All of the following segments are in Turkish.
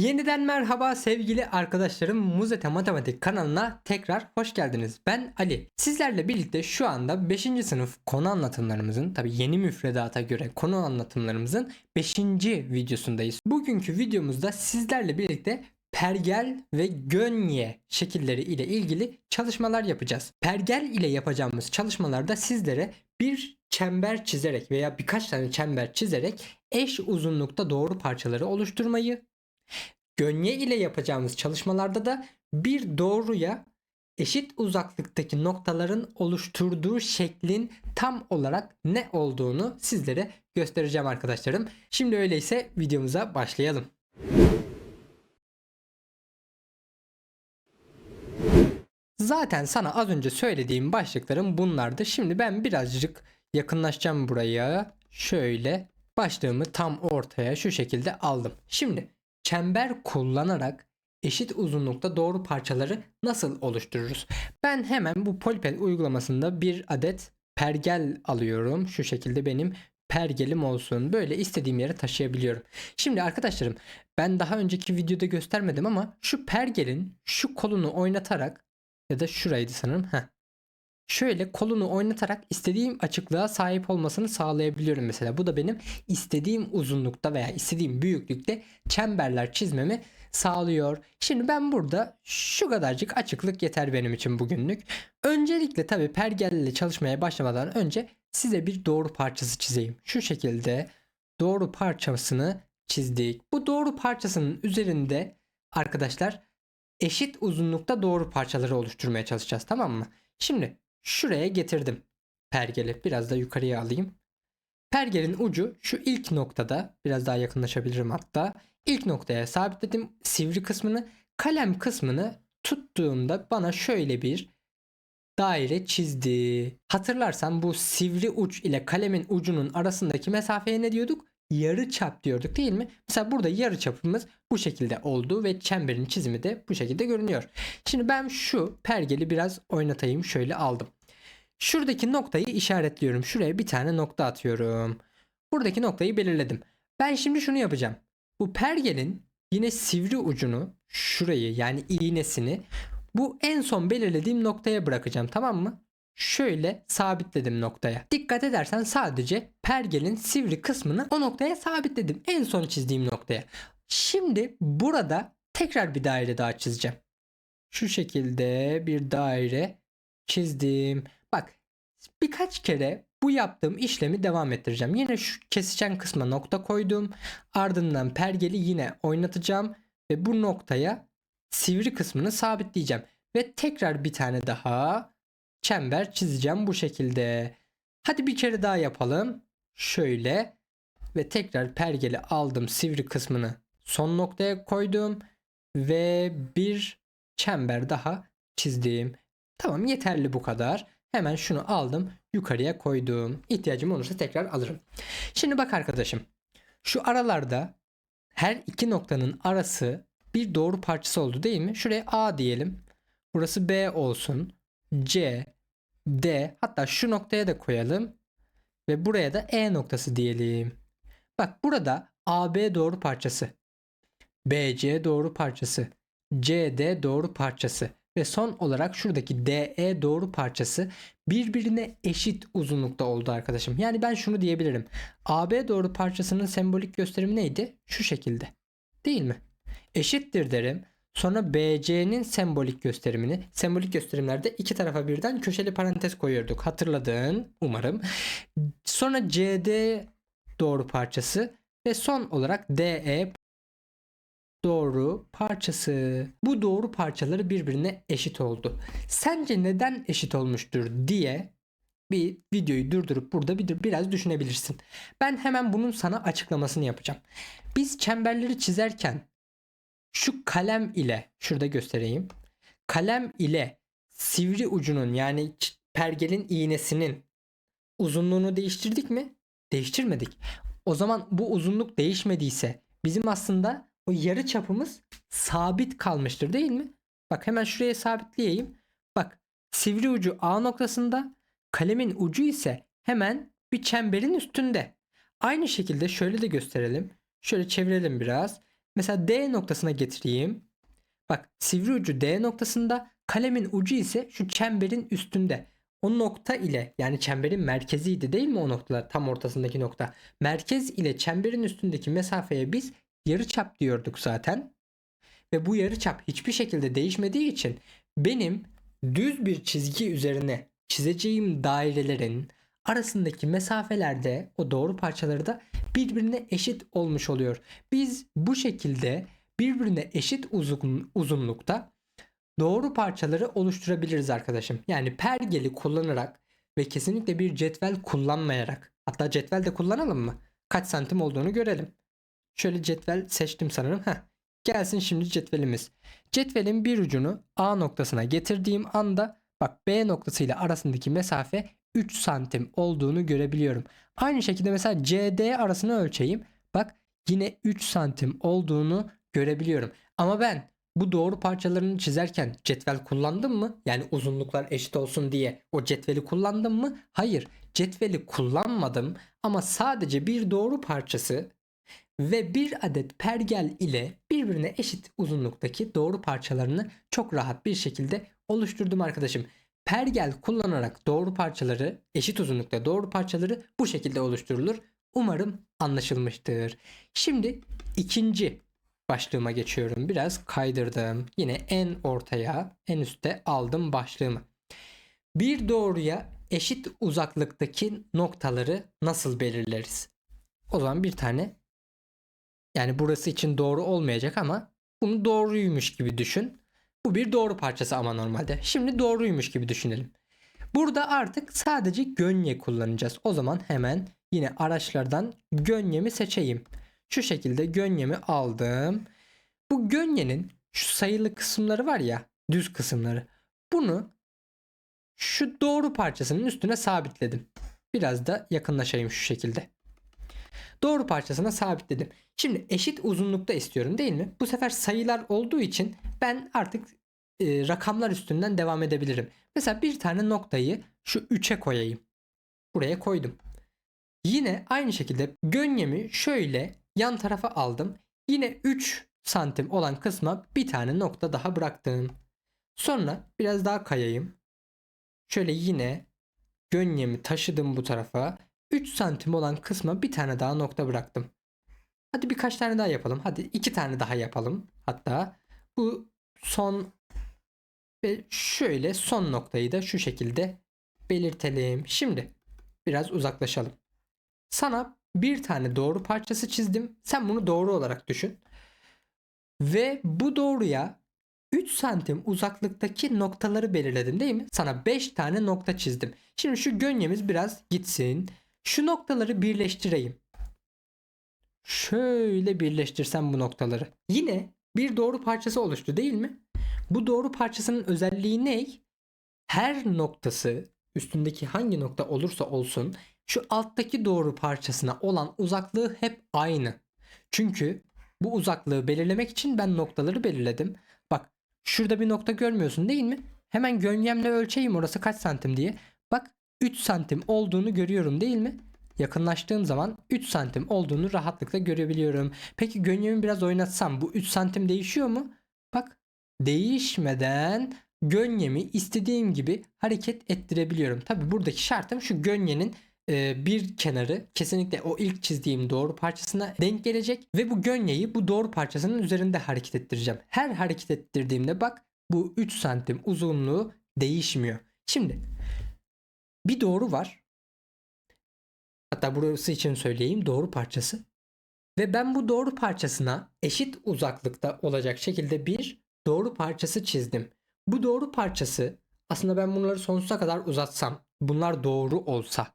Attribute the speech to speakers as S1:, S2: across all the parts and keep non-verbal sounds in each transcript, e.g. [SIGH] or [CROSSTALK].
S1: Yeniden merhaba sevgili arkadaşlarım Muzete Matematik kanalına tekrar hoş geldiniz. Ben Ali. Sizlerle birlikte şu anda 5. sınıf konu anlatımlarımızın tabi yeni müfredata göre konu anlatımlarımızın 5. videosundayız. Bugünkü videomuzda sizlerle birlikte pergel ve gönye şekilleri ile ilgili çalışmalar yapacağız. Pergel ile yapacağımız çalışmalarda sizlere bir çember çizerek veya birkaç tane çember çizerek eş uzunlukta doğru parçaları oluşturmayı Gönye ile yapacağımız çalışmalarda da bir doğruya eşit uzaklıktaki noktaların oluşturduğu şeklin tam olarak ne olduğunu sizlere göstereceğim arkadaşlarım. Şimdi öyleyse videomuza başlayalım. Zaten sana az önce söylediğim başlıklarım bunlardı. Şimdi ben birazcık yakınlaşacağım buraya. Şöyle başlığımı tam ortaya şu şekilde aldım. Şimdi çember kullanarak eşit uzunlukta doğru parçaları nasıl oluştururuz? Ben hemen bu Poliped uygulamasında bir adet pergel alıyorum. Şu şekilde benim pergelim olsun. Böyle istediğim yere taşıyabiliyorum. Şimdi arkadaşlarım ben daha önceki videoda göstermedim ama şu pergelin şu kolunu oynatarak ya da şuraydı sanırım. Heh. Şöyle kolunu oynatarak istediğim açıklığa sahip olmasını sağlayabiliyorum mesela. Bu da benim istediğim uzunlukta veya istediğim büyüklükte çemberler çizmemi sağlıyor. Şimdi ben burada şu kadarcık açıklık yeter benim için bugünlük. Öncelikle tabi pergelle çalışmaya başlamadan önce size bir doğru parçası çizeyim. Şu şekilde doğru parçasını çizdik. Bu doğru parçasının üzerinde arkadaşlar eşit uzunlukta doğru parçaları oluşturmaya çalışacağız tamam mı? Şimdi şuraya getirdim pergeli. Biraz da yukarıya alayım. Pergelin ucu şu ilk noktada biraz daha yakınlaşabilirim hatta. İlk noktaya sabitledim sivri kısmını. Kalem kısmını tuttuğumda bana şöyle bir daire çizdi. Hatırlarsan bu sivri uç ile kalemin ucunun arasındaki mesafeye ne diyorduk? Yarı çap diyorduk değil mi? Mesela burada yarı çapımız bu şekilde oldu ve çemberin çizimi de bu şekilde görünüyor. Şimdi ben şu pergeli biraz oynatayım. Şöyle aldım. Şuradaki noktayı işaretliyorum. Şuraya bir tane nokta atıyorum. Buradaki noktayı belirledim. Ben şimdi şunu yapacağım. Bu pergelin yine sivri ucunu şurayı yani iğnesini bu en son belirlediğim noktaya bırakacağım tamam mı? Şöyle sabitledim noktaya. Dikkat edersen sadece pergelin sivri kısmını o noktaya sabitledim. En son çizdiğim noktaya. Şimdi burada tekrar bir daire daha çizeceğim. Şu şekilde bir daire çizdim. Bak birkaç kere bu yaptığım işlemi devam ettireceğim. Yine şu kesişen kısma nokta koydum. Ardından pergeli yine oynatacağım ve bu noktaya sivri kısmını sabitleyeceğim. Ve tekrar bir tane daha çember çizeceğim bu şekilde. Hadi bir kere daha yapalım. Şöyle ve tekrar pergeli aldım sivri kısmını son noktaya koydum ve bir çember daha çizdim. Tamam yeterli bu kadar. Hemen şunu aldım yukarıya koydum. İhtiyacım olursa tekrar alırım. Şimdi bak arkadaşım. Şu aralarda her iki noktanın arası bir doğru parçası oldu değil mi? Şuraya A diyelim. Burası B olsun. C, D hatta şu noktaya da koyalım. Ve buraya da E noktası diyelim. Bak burada AB doğru parçası. BC doğru parçası. CD doğru parçası. Ve son olarak şuradaki DE doğru parçası birbirine eşit uzunlukta oldu arkadaşım. Yani ben şunu diyebilirim. AB doğru parçasının sembolik gösterimi neydi? Şu şekilde. Değil mi? Eşittir derim. Sonra BC'nin sembolik gösterimini, sembolik gösterimlerde iki tarafa birden köşeli parantez koyuyorduk. Hatırladın umarım. Sonra CD doğru parçası ve son olarak DE doğru parçası. Bu doğru parçaları birbirine eşit oldu. Sence neden eşit olmuştur diye bir videoyu durdurup burada bir, biraz düşünebilirsin. Ben hemen bunun sana açıklamasını yapacağım. Biz çemberleri çizerken şu kalem ile şurada göstereyim. Kalem ile sivri ucunun yani pergelin iğnesinin uzunluğunu değiştirdik mi? Değiştirmedik. O zaman bu uzunluk değişmediyse bizim aslında o yarı çapımız sabit kalmıştır değil mi? Bak hemen şuraya sabitleyeyim. Bak sivri ucu A noktasında kalemin ucu ise hemen bir çemberin üstünde. Aynı şekilde şöyle de gösterelim. Şöyle çevirelim biraz. mesela D noktasına getireyim. Bak sivri ucu D noktasında kalemin ucu ise şu çemberin üstünde. O nokta ile yani çemberin merkeziydi değil mi o noktalar tam ortasındaki nokta. Merkez ile çemberin üstündeki mesafeye biz yarıçap diyorduk zaten. Ve bu yarıçap hiçbir şekilde değişmediği için benim düz bir çizgi üzerine çizeceğim dairelerin arasındaki mesafelerde o doğru parçaları da birbirine eşit olmuş oluyor. Biz bu şekilde birbirine eşit uzun, uzunlukta doğru parçaları oluşturabiliriz arkadaşım. Yani pergeli kullanarak ve kesinlikle bir cetvel kullanmayarak. Hatta cetvel de kullanalım mı? Kaç santim olduğunu görelim. Şöyle cetvel seçtim sanırım. Heh. Gelsin şimdi cetvelimiz. Cetvelin bir ucunu A noktasına getirdiğim anda bak B noktası ile arasındaki mesafe 3 santim olduğunu görebiliyorum. Aynı şekilde mesela CD arasını ölçeyim. Bak yine 3 santim olduğunu görebiliyorum. Ama ben bu doğru parçalarını çizerken cetvel kullandım mı? Yani uzunluklar eşit olsun diye o cetveli kullandım mı? Hayır. Cetveli kullanmadım ama sadece bir doğru parçası ve bir adet pergel ile birbirine eşit uzunluktaki doğru parçalarını çok rahat bir şekilde oluşturdum arkadaşım. Pergel kullanarak doğru parçaları, eşit uzunlukta doğru parçaları bu şekilde oluşturulur. Umarım anlaşılmıştır. Şimdi ikinci başlığıma geçiyorum. Biraz kaydırdım. Yine en ortaya, en üstte aldım başlığımı. Bir doğruya eşit uzaklıktaki noktaları nasıl belirleriz? O zaman bir tane yani burası için doğru olmayacak ama bunu doğruymuş gibi düşün. Bu bir doğru parçası ama normalde. Şimdi doğruymuş gibi düşünelim. Burada artık sadece gönye kullanacağız. O zaman hemen yine araçlardan gönyemi seçeyim. Şu şekilde gönyemi aldım. Bu gönyenin şu sayılı kısımları var ya düz kısımları. Bunu şu doğru parçasının üstüne sabitledim. Biraz da yakınlaşayım şu şekilde. Doğru parçasına sabitledim. Şimdi eşit uzunlukta istiyorum değil mi? Bu sefer sayılar olduğu için ben artık e, rakamlar üstünden devam edebilirim. Mesela bir tane noktayı şu 3'e koyayım. Buraya koydum. Yine aynı şekilde gönyemi şöyle yan tarafa aldım. Yine 3 santim olan kısma bir tane nokta daha bıraktım. Sonra biraz daha kayayım. Şöyle yine gönyemi taşıdım bu tarafa. 3 santim olan kısma bir tane daha nokta bıraktım. Hadi birkaç tane daha yapalım. Hadi iki tane daha yapalım. Hatta bu son ve şöyle son noktayı da şu şekilde belirtelim. Şimdi biraz uzaklaşalım. Sana bir tane doğru parçası çizdim. Sen bunu doğru olarak düşün. Ve bu doğruya 3 santim uzaklıktaki noktaları belirledim değil mi? Sana 5 tane nokta çizdim. Şimdi şu gönyemiz biraz gitsin. Şu noktaları birleştireyim. Şöyle birleştirsem bu noktaları. Yine bir doğru parçası oluştu değil mi? Bu doğru parçasının özelliği ne? Her noktası üstündeki hangi nokta olursa olsun şu alttaki doğru parçasına olan uzaklığı hep aynı. Çünkü bu uzaklığı belirlemek için ben noktaları belirledim. Bak şurada bir nokta görmüyorsun değil mi? Hemen gönyemle ölçeyim orası kaç santim diye. Bak 3 santim olduğunu görüyorum değil mi? Yakınlaştığım zaman 3 santim olduğunu rahatlıkla görebiliyorum. Peki gönyemi biraz oynatsam bu 3 santim değişiyor mu? Bak değişmeden gönyemi istediğim gibi hareket ettirebiliyorum. Tabi buradaki şartım şu gönyenin e, bir kenarı kesinlikle o ilk çizdiğim doğru parçasına denk gelecek ve bu gönyeyi bu doğru parçasının üzerinde hareket ettireceğim. Her hareket ettirdiğimde bak bu 3 santim uzunluğu değişmiyor. Şimdi bir doğru var. Hatta burası için söyleyeyim doğru parçası. Ve ben bu doğru parçasına eşit uzaklıkta olacak şekilde bir doğru parçası çizdim. Bu doğru parçası aslında ben bunları sonsuza kadar uzatsam, bunlar doğru olsa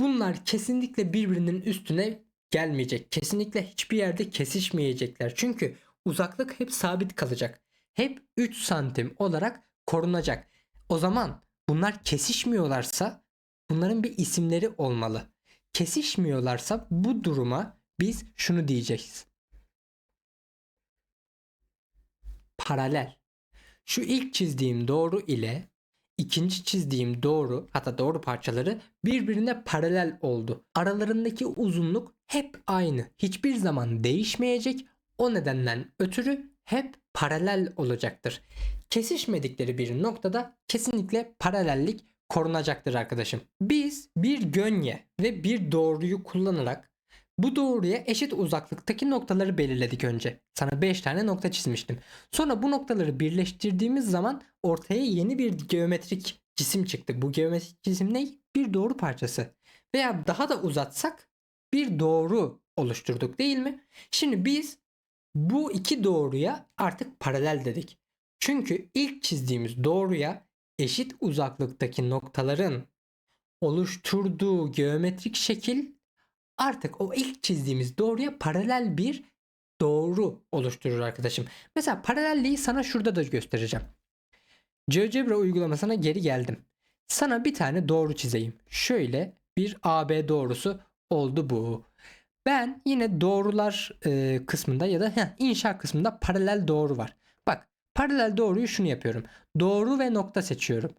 S1: bunlar kesinlikle birbirinin üstüne gelmeyecek. Kesinlikle hiçbir yerde kesişmeyecekler. Çünkü uzaklık hep sabit kalacak. Hep 3 santim olarak korunacak. O zaman bunlar kesişmiyorlarsa bunların bir isimleri olmalı. Kesişmiyorlarsa bu duruma biz şunu diyeceğiz. Paralel. Şu ilk çizdiğim doğru ile ikinci çizdiğim doğru hatta doğru parçaları birbirine paralel oldu. Aralarındaki uzunluk hep aynı. Hiçbir zaman değişmeyecek. O nedenden ötürü hep paralel olacaktır. Kesişmedikleri bir noktada kesinlikle paralellik korunacaktır arkadaşım. Biz bir gönye ve bir doğruyu kullanarak bu doğruya eşit uzaklıktaki noktaları belirledik önce. Sana 5 tane nokta çizmiştim. Sonra bu noktaları birleştirdiğimiz zaman ortaya yeni bir geometrik cisim çıktı. Bu geometrik cisim ne? Bir doğru parçası. Veya daha da uzatsak bir doğru oluşturduk değil mi? Şimdi biz bu iki doğruya artık paralel dedik. Çünkü ilk çizdiğimiz doğruya eşit uzaklıktaki noktaların oluşturduğu geometrik şekil artık o ilk çizdiğimiz doğruya paralel bir doğru oluşturur arkadaşım. Mesela paralelliği sana şurada da göstereceğim. GeoGebra uygulamasına geri geldim. Sana bir tane doğru çizeyim. Şöyle bir AB doğrusu oldu bu. Ben yine doğrular e, kısmında ya da heh, inşa kısmında paralel doğru var. Bak paralel doğruyu şunu yapıyorum. Doğru ve nokta seçiyorum.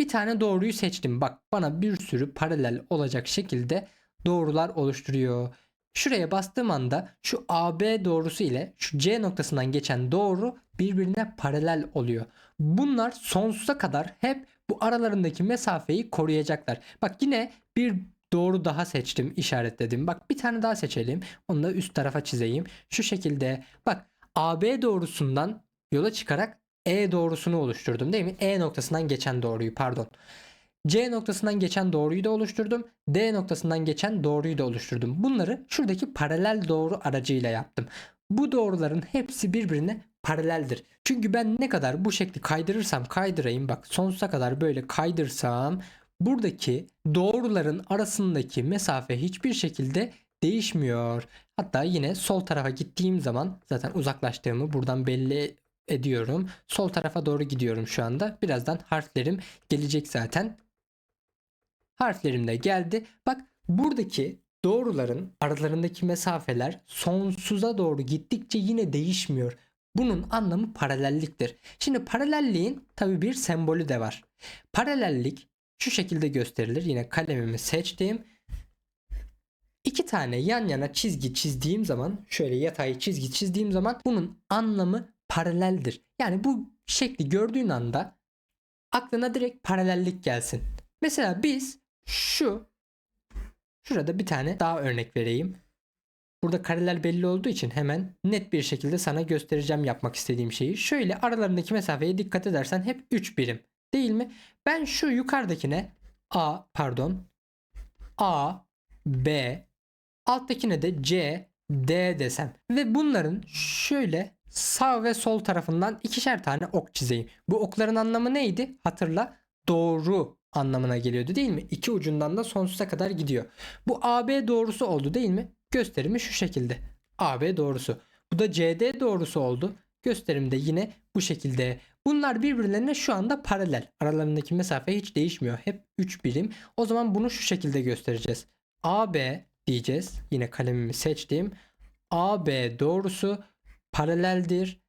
S1: Bir tane doğruyu seçtim. Bak bana bir sürü paralel olacak şekilde doğrular oluşturuyor. Şuraya bastığım anda şu AB doğrusu ile şu C noktasından geçen doğru birbirine paralel oluyor. Bunlar sonsuza kadar hep bu aralarındaki mesafeyi koruyacaklar. Bak yine bir doğru daha seçtim işaretledim. Bak bir tane daha seçelim. Onu da üst tarafa çizeyim. Şu şekilde bak AB doğrusundan yola çıkarak E doğrusunu oluşturdum değil mi? E noktasından geçen doğruyu pardon. C noktasından geçen doğruyu da oluşturdum. D noktasından geçen doğruyu da oluşturdum. Bunları şuradaki paralel doğru aracıyla yaptım. Bu doğruların hepsi birbirine paraleldir. Çünkü ben ne kadar bu şekli kaydırırsam kaydırayım bak sonsuza kadar böyle kaydırsam buradaki doğruların arasındaki mesafe hiçbir şekilde değişmiyor. Hatta yine sol tarafa gittiğim zaman zaten uzaklaştığımı buradan belli ediyorum. Sol tarafa doğru gidiyorum şu anda. Birazdan harflerim gelecek zaten. Harflerim de geldi. Bak buradaki doğruların aralarındaki mesafeler sonsuza doğru gittikçe yine değişmiyor. Bunun anlamı paralelliktir. Şimdi paralelliğin tabi bir sembolü de var. Paralellik şu şekilde gösterilir. Yine kalemimi seçtim. İki tane yan yana çizgi çizdiğim zaman şöyle yatay çizgi çizdiğim zaman bunun anlamı paraleldir. Yani bu şekli gördüğün anda aklına direkt paralellik gelsin. Mesela biz şu şurada bir tane daha örnek vereyim. Burada kareler belli olduğu için hemen net bir şekilde sana göstereceğim yapmak istediğim şeyi. Şöyle aralarındaki mesafeye dikkat edersen hep 3 birim değil mi? Ben şu yukarıdakine A pardon A B alttakine de C D desem ve bunların şöyle sağ ve sol tarafından ikişer tane ok çizeyim. Bu okların anlamı neydi? Hatırla doğru anlamına geliyordu değil mi? İki ucundan da sonsuza kadar gidiyor. Bu AB doğrusu oldu değil mi? Gösterimi şu şekilde. AB doğrusu. Bu da CD doğrusu oldu. Gösterim de yine bu şekilde. Bunlar birbirlerine şu anda paralel. Aralarındaki mesafe hiç değişmiyor. Hep 3 birim. O zaman bunu şu şekilde göstereceğiz. AB diyeceğiz. Yine kalemimi seçtim. AB doğrusu paraleldir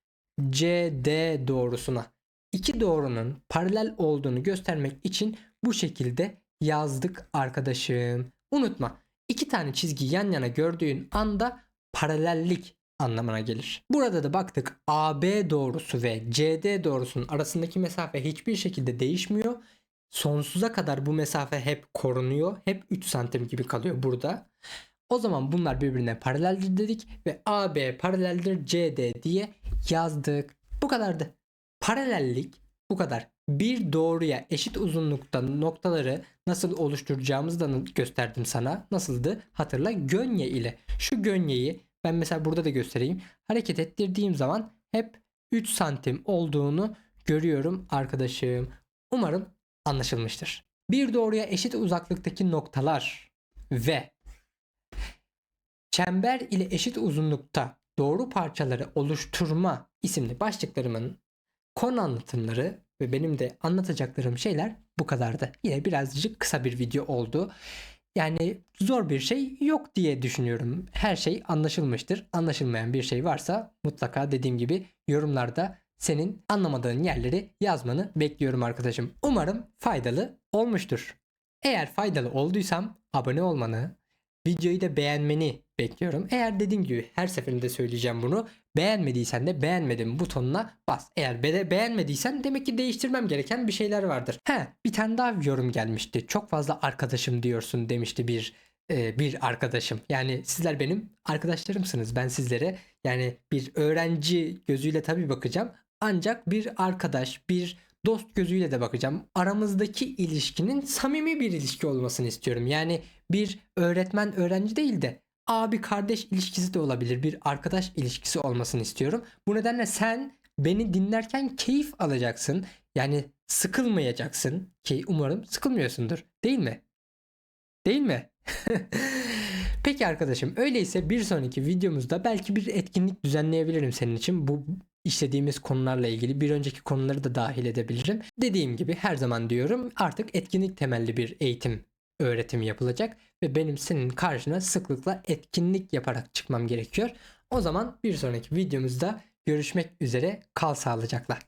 S1: CD doğrusuna. İki doğrunun paralel olduğunu göstermek için bu şekilde yazdık arkadaşım. Unutma iki tane çizgi yan yana gördüğün anda paralellik anlamına gelir. Burada da baktık AB doğrusu ve CD doğrusunun arasındaki mesafe hiçbir şekilde değişmiyor. Sonsuza kadar bu mesafe hep korunuyor. Hep 3 santim gibi kalıyor burada. O zaman bunlar birbirine paraleldir dedik ve AB paraleldir CD diye yazdık. Bu kadardı. Paralellik bu kadar. Bir doğruya eşit uzunlukta noktaları nasıl oluşturacağımızı da gösterdim sana. Nasıldı? Hatırla gönye ile. Şu gönyeyi ben mesela burada da göstereyim. Hareket ettirdiğim zaman hep 3 santim olduğunu görüyorum arkadaşım. Umarım anlaşılmıştır. Bir doğruya eşit uzaklıktaki noktalar ve çember ile eşit uzunlukta doğru parçaları oluşturma isimli başlıklarımın konu anlatımları ve benim de anlatacaklarım şeyler bu kadardı. Yine birazcık kısa bir video oldu. Yani zor bir şey yok diye düşünüyorum. Her şey anlaşılmıştır. Anlaşılmayan bir şey varsa mutlaka dediğim gibi yorumlarda senin anlamadığın yerleri yazmanı bekliyorum arkadaşım. Umarım faydalı olmuştur. Eğer faydalı olduysam abone olmanı, videoyu da beğenmeni bekliyorum. Eğer dediğim gibi her seferinde söyleyeceğim bunu. Beğenmediysen de beğenmedim butonuna bas. Eğer be beğenmediysen demek ki değiştirmem gereken bir şeyler vardır. He bir tane daha yorum gelmişti. Çok fazla arkadaşım diyorsun demişti bir e, bir arkadaşım. Yani sizler benim arkadaşlarımsınız. Ben sizlere yani bir öğrenci gözüyle tabii bakacağım. Ancak bir arkadaş, bir dost gözüyle de bakacağım. Aramızdaki ilişkinin samimi bir ilişki olmasını istiyorum. Yani bir öğretmen öğrenci değil de abi kardeş ilişkisi de olabilir. Bir arkadaş ilişkisi olmasını istiyorum. Bu nedenle sen beni dinlerken keyif alacaksın. Yani sıkılmayacaksın ki umarım sıkılmıyorsundur. Değil mi? Değil mi? [LAUGHS] Peki arkadaşım öyleyse bir sonraki videomuzda belki bir etkinlik düzenleyebilirim senin için. Bu işlediğimiz konularla ilgili bir önceki konuları da dahil edebilirim. Dediğim gibi her zaman diyorum artık etkinlik temelli bir eğitim öğretim yapılacak ve benim senin karşına sıklıkla etkinlik yaparak çıkmam gerekiyor. O zaman bir sonraki videomuzda görüşmek üzere kal sağlıcakla.